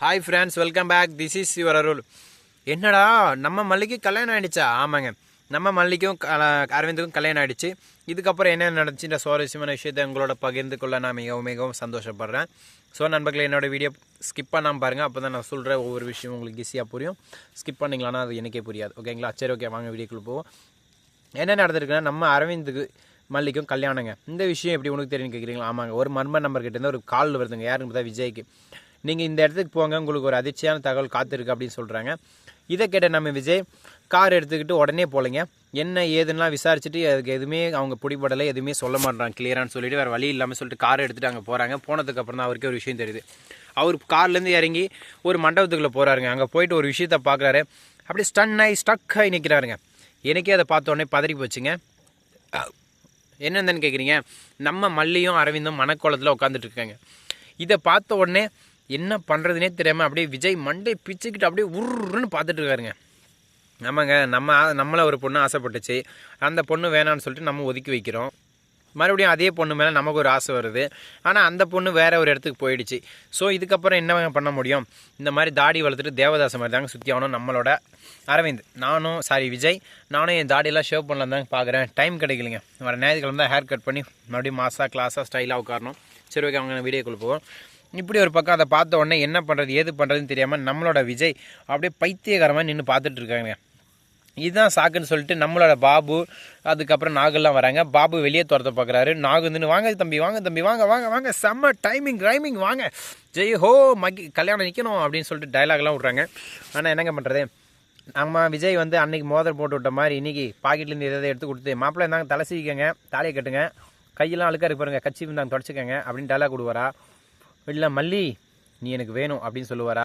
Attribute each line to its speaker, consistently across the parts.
Speaker 1: Hi friends welcome back this is your Arul என்னடா நம்ம மல்லிக்கு கல்யாணம் ஆகிடுச்சா ஆமாங்க. நம்ம மல்லிக்கும் க- அரவிந்துக்கும் கல்யாணம் ஆயிடுச்சு. இதுக்கப்புறம் என்ன நடந்துச்சு இந்த சுவாரஸ்யமான விஷயத்தை உங்களோட பகிர்ந்து கொள்ள நான் மிகவும் மிகவும் சந்தோஷப்படுறேன். ஸோ நண்பர்களே என்னோடய வீடியோ ஸ்கிப் பண்ணாமல் பாருங்கள் அப்போ தான் நான் சொல்கிற ஒவ்வொரு விஷயம் உங்களுக்கு ஈஸியாக புரியும். ஸ்கிப் பண்ணிங்களான்னா அது எனக்கே புரியாது. ஓகேங்களா சரி ஓகே வாங்க வீடியோக்குள்ளே போவோம். என்ன நடந்திருக்குன்னா நம்ம அரவிந்துக்கு மல்லிக்கும் கல்யாணங்க. இந்த விஷயம் எப்படி உனக்கு தெரியும் கேட்குறீங்களா ஆமாங்க. ஒரு மர்ம நம்பர் கிட்டேருந்து ஒரு கால் வருதுங்க. யாருன்னு பார்த்தா விஜய்க்கு. நீங்கள் இந்த இடத்துக்கு போங்க உங்களுக்கு ஒரு அதிர்ச்சியான தகவல் காத்திருக்கு அப்படின்னு சொல்கிறாங்க இதை கேட்ட நம்ம விஜய் கார் எடுத்துக்கிட்டு உடனே போகலைங்க என்ன ஏதுன்னா விசாரிச்சுட்டு அதுக்கு எதுவுமே அவங்க பிடிபடலை எதுவுமே சொல்ல மாட்டாங்க கிளியரானு சொல்லிட்டு வேறு வழி இல்லாமல் சொல்லிட்டு கார் எடுத்துகிட்டு அங்கே போகிறாங்க போனதுக்கப்புறம் தான் அவருக்கு ஒரு விஷயம் தெரியுது. அவர் கார்லேருந்து இறங்கி ஒரு மண்டபத்துக்குள்ளே போகிறாருங்க அங்கே போயிட்டு ஒரு விஷயத்த பார்க்குறாரு அப்படியே ஸ்டன் ஆகி ஸ்டக் ஆகி நிற்கிறாருங்க எனக்கே அதை பார்த்த உடனே பதறி போச்சுங்க. என்னென்னு கேட்குறீங்க நம்ம மல்லியும் அரவிந்தும் மணக்கோலத்தில் உட்காந்துட்டு இருக்காங்க. இதை பார்த்த உடனே என்ன பண்ணுறதுனே தெரியாமல் அப்படியே விஜய் மண்டை பிச்சுக்கிட்டு அப்படியே உருன்னு பார்த்துட்டு இருக்காருங்க. ஆமாங்க நம்ம நம்மளை ஒரு பொண்ணு ஆசைப்பட்டுச்சு. அந்த பொண்ணு வேணான்னு சொல்லிட்டு நம்ம ஒதுக்கி வைக்கிறோம். மறுபடியும் அதே பொண்ணு மேலே நமக்கு ஒரு ஆசை வருது. ஆனால் அந்த பொண்ணு வேற ஒரு இடத்துக்கு போயிடுச்சு. ஸோ இதுக்கப்புறம் என்ன பண்ண முடியும்? இந்த மாதிரி தாடி வளர்த்துட்டு தேவதாசம் மாதிரி தாங்க சுற்றி ஆகணும் நம்மளோட அரவிந்த். நானும் சாரி விஜய். நானும் என் தாடியெல்லாம் ஷேவ் பண்ணலாம் தாங்க பார்க்குறேன். டைம் கிடைக்கலைங்க. வர ஞாயிற்றுக்கிழமை தான் ஹேர் கட் பண்ணி மறுபடியும் மாசாக கிளாஸாக ஸ்டைலாக உட்காரணும். சரி ஓகே அவங்க வீடியோக்குள்ளே போவோம். இப்படி ஒரு பக்கம் அதை பார்த்த உடனே என்ன பண்ணுறது ஏது பண்ணுறதுன்னு தெரியாமல் நம்மளோட விஜய் அப்படியே பைத்தியகாரமாக நின்று பார்த்துட்டு இருக்காங்க. இதுதான் சாக்குன்னு சொல்லிட்டு நம்மளோட பாபு அதுக்கப்புறம் நாகெல்லாம் வராங்க. பாபு வெளியே துரத்த பார்க்குறாரு. நாகுந்துன்னு வாங்க தம்பி வாங்க தம்பி வாங்க வாங்க வாங்க செம்ம டைமிங் ரைமிங் வாங்க. ஜெய் ஹோ மகி கல்யாணம் நிற்கணும் அப்படின்னு சொல்லிட்டு டைலாக்லாம் விட்றாங்க. ஆனால் என்னங்க பண்ணுறது நம்ம விஜய் வந்து அன்றைக்கி மோதல் போட்டு விட்ட மாதிரி இன்னைக்கு பாக்கெட்லேருந்து எதாவது எடுத்து கொடுத்து மாப்பிள்ளை இருந்தாங்க தலை சீக்கங்க தாலியை கட்டுங்க கையெல்லாம் அழுக்காக இருக்கு கட்சி இருந்தாங்க தொடச்சிக்கங்க அப்படின்னு டைலாக் கொடுவாரா இல்லை மல்லி நீ எனக்கு வேணும் அப்படின்னு சொல்லுவாரா?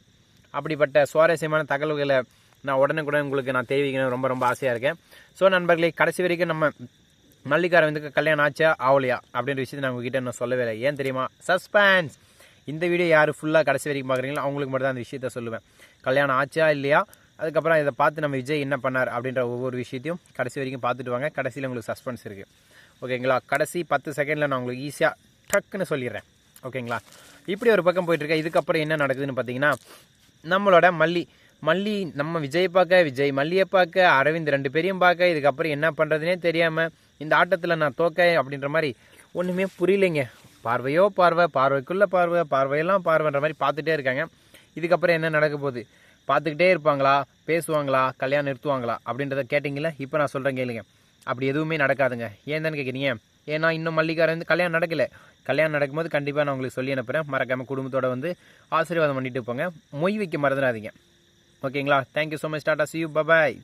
Speaker 1: அப்படிப்பட்ட சுவாரஸ்யமான தகவல்களை நான் உடனுக்குடன் உங்களுக்கு நான் தெரிவிக்கணும் ரொம்ப ரொம்ப ஆசையாக இருக்கேன். ஸோ நண்பர்களே கடைசி வரைக்கும் நம்ம மல்லிகார வந்து கல்யாணம் ஆச்சா ஆவலையா? அப்படின்ற விஷயத்தை நான் உங்ககிட்ட இன்னும் சொல்லவே இல்லை. ஏன் தெரியுமா? சஸ்பென்ஸ் இந்த வீடியோ யார் ஃபுல்லாக கடைசி வரைக்கும் பார்க்குறீங்களோ அவங்களுக்கு மட்டும் தான் அந்த விஷயத்த சொல்லுவேன். கல்யாணம் ஆச்சா இல்லையா? அதுக்கப்புறம் இதை பார்த்து நம்ம விஜய் என்ன பண்ணார் அப்படின்ற ஒவ்வொரு விஷயத்தையும் கடைசி வரைக்கும் பார்த்துட்டு வாங்க. கடைசியில் உங்களுக்கு சஸ்பென்ஸ் இருக்குது ஓகேங்களா கடைசி பத்து செகண்டில் நான் உங்களுக்கு ஈஸியாக டக்குன்னு சொல்லிடுறேன். ஓகேங்களா? இப்படி ஒரு பக்கம் போயிட்டு இதுக்கப்புறம் என்ன நடக்குதுன்னு பார்த்தீங்கன்னா நம்மளோட மல்லி மல்லி நம்ம விஜய் பார்க்க விஜய் மல்லியை பார்க்க அரவிந்த் ரெண்டு பேரையும் பார்க்க இதுக்கப்புறம் என்ன பண்ணுறதுனே தெரியாமல் இந்த ஆட்டத்தில் நான் தோக்க அப்படின்ற மாதிரி ஒன்றுமே புரியலைங்க. பார்வையோ பார்வை பார்வைக்குள்ளே பார்வை பார்வையெல்லாம் பார்வைன்ற மாதிரி பார்த்துட்டே இருக்காங்க. இதுக்கப்புறம் என்ன நடக்க போகுது? பார்த்துக்கிட்டே இருப்பாங்களா? பேசுவாங்களா? கல்யாணம் நிறுத்துவாங்களா? அப்படின்றத கேட்டிங்களா இப்போ நான் சொல்கிறேன் கேளுங்க. அப்படி எதுவுமே நடக்காதுங்க. ஏன் தானே கேட்குறீங்க ஏன்னா இன்னும் மல்லிகாரன் வந்து கல்யாணம் நடக்கல. கல்யாணம் நடக்கும்போது கண்டிப்பாக நான் உங்களுக்கு சொல்லி அனுப்புகிறேன் மறக்காமல் குடும்பத்தோட வந்து ஆசீர்வாதம் பண்ணிட்டு போங்க. மொய் வைக்க மறந்துடாதீங்க. ஓகேங்களா? Thank you so much tata see you bye bye